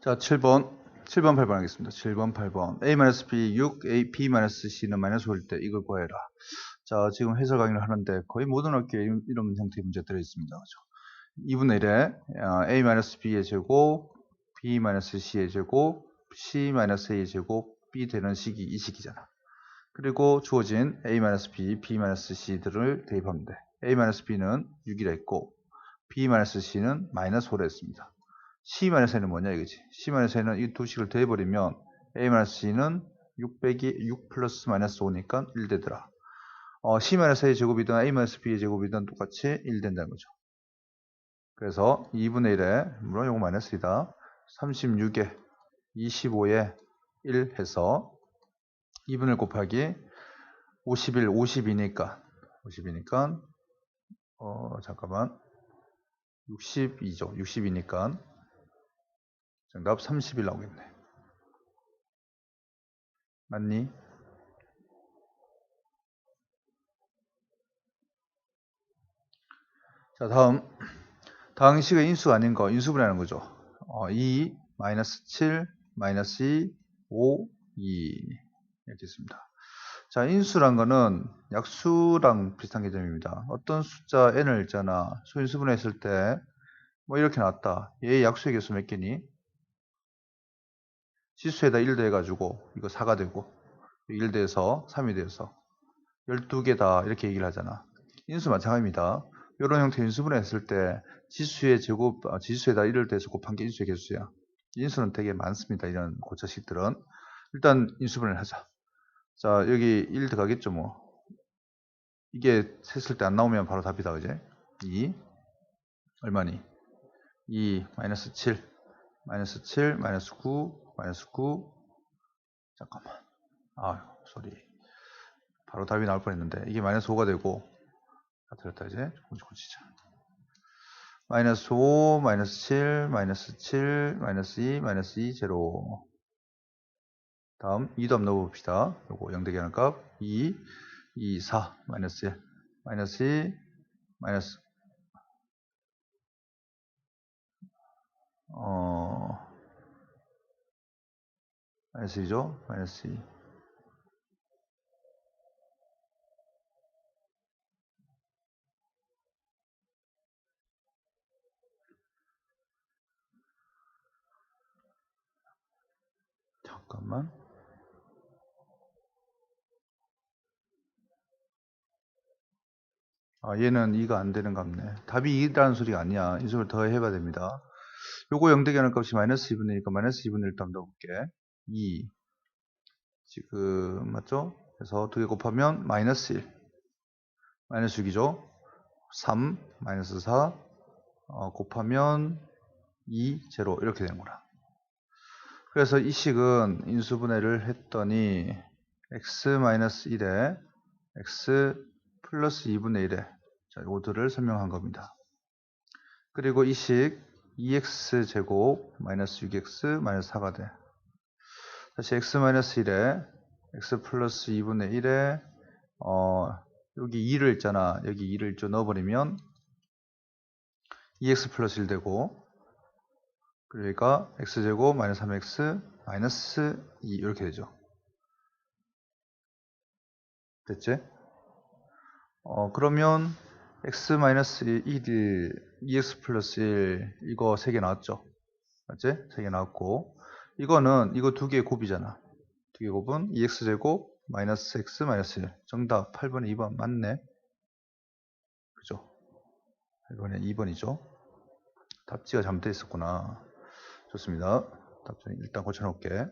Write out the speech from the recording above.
자, 7번. 7번, 8번 하겠습니다. 7번, 8번. A-B 6, A, B-C는 마이너스 5일 때 이걸 구해라. 자, 지금 해설 강의를 하는데 거의 모든 학교에 이런 형태의 문제 들어있습니다. 그죠? 2분의 1에 A-B의 제곱, B-C의 제곱, C-A의 제곱, B 되는 식이 이 식이잖아. 그리고 주어진 A-B, B-C들을 대입하면 돼. A-B는 6이라 했고, B-C는 마이너스 5라 했습니다. C-A는 뭐냐 이거지. C-A는 이두 식을 더해버리면 A-C는 6 빼기 6 플러스 마이너스 5니까 1 되더라. 어, C-A의 제곱이든 A-B의 제곱이든 똑같이 1 된다는 거죠. 그래서 2분의 1에 물론 요거 마이너스 2다. 36에 25에 1 해서 2분의 곱하기 51, 50이니까 50이니까 어 잠깐만 62죠. 60이니까 정답 30일 나오겠네. 맞니? 자 다음 다음 식의 인수가 아닌 거 인수분해하는 거죠. 어, 2 마이너스 7 마이너스 2 5 2 이렇게 있습니다. 자, 인수란 거는 약수랑 비슷한 개념입니다. 어떤 숫자 n을 있잖아. 소인수분해했을 때 뭐 이렇게 나왔다. 얘 약수의 개수 몇 개니? 지수에다 1 더해가지고 이거 4가 되고 1 더해서 3이 돼서 12개 다 이렇게 얘기를 하잖아. 인수 마찬가지입니다. 이런 형태의 인수분해 했을 때 지수의 제곱, 아, 지수에다 1을 더해서 곱한 게 인수의 개수야. 인수는 되게 많습니다. 이런 고차식들은. 일단 인수분해를 하자. 자, 여기 1 들어가겠죠, 뭐. 이게 셌을 때 안 나오면 바로 답이다, 그제? 2. 얼마니? 2, 마이너스 7, 마이너스 7, 마이너스 9, 마이너스 9. 잠깐만. 아유, 소리. 바로 답이 나올 뻔 했는데. 이게 마이너스 5가 되고. 다 들었다, 이제. 조금씩 고치자. 마이너스 5, 마이너스 7, 마이너스 7, 마이너스 2, 마이너스 2, 제로. 다음 2도 한번 넣어봅시다. 요거 0 되게 하는 값 2, 2, 4, 마이너스 1, 마이너스 2, 마이너스 어 마이너스 2죠? 마이너스 2 잠깐만 아, 얘는 2가 안 되는 값네. 답이 2라는 소리가 아니야. 인수를 더 해봐야 됩니다. 요거 0 되게 하는 값이 마이너스 2분의 1이니까 마이너스 2분의 1 한번 넣어볼게. 2. 지금, 맞죠? 그래서 두 개 곱하면 마이너스 1. 마이너스 6이죠? 3, 마이너스 4, 어, 곱하면 2, 제로. 이렇게 되는구나. 그래서 이 식은 인수분해를 했더니 x-1에 x 플러스 2분의 1에 자, 요들을 설명한 겁니다. 그리고 이식 2x제곱 마이너스 6x 마이너스 4가 돼. 다시 x 마이너스 1에 x 플러스 2분의 1에 어, 여기 2를 있잖아. 여기 2를 좀 넣어버리면 2x 플러스 1 되고 그러니까 x제곱 마이너스 3x 마이너스 2 이렇게 되죠. 됐지? 어, 그러면 x 마이너스 1, 2x 플러스 1 이거 3개 나왔죠? 맞지? 3개 나왔고 이거는 이거 두 개의 곱이잖아. 두 개의 곱은 2x제곱 마이너스 x 마이너스 1 정답 8번에 2번 맞네. 그죠? 8번에 2번이죠. 답지가 잘못되어 있었구나. 좋습니다. 답변 일단 고쳐놓을게.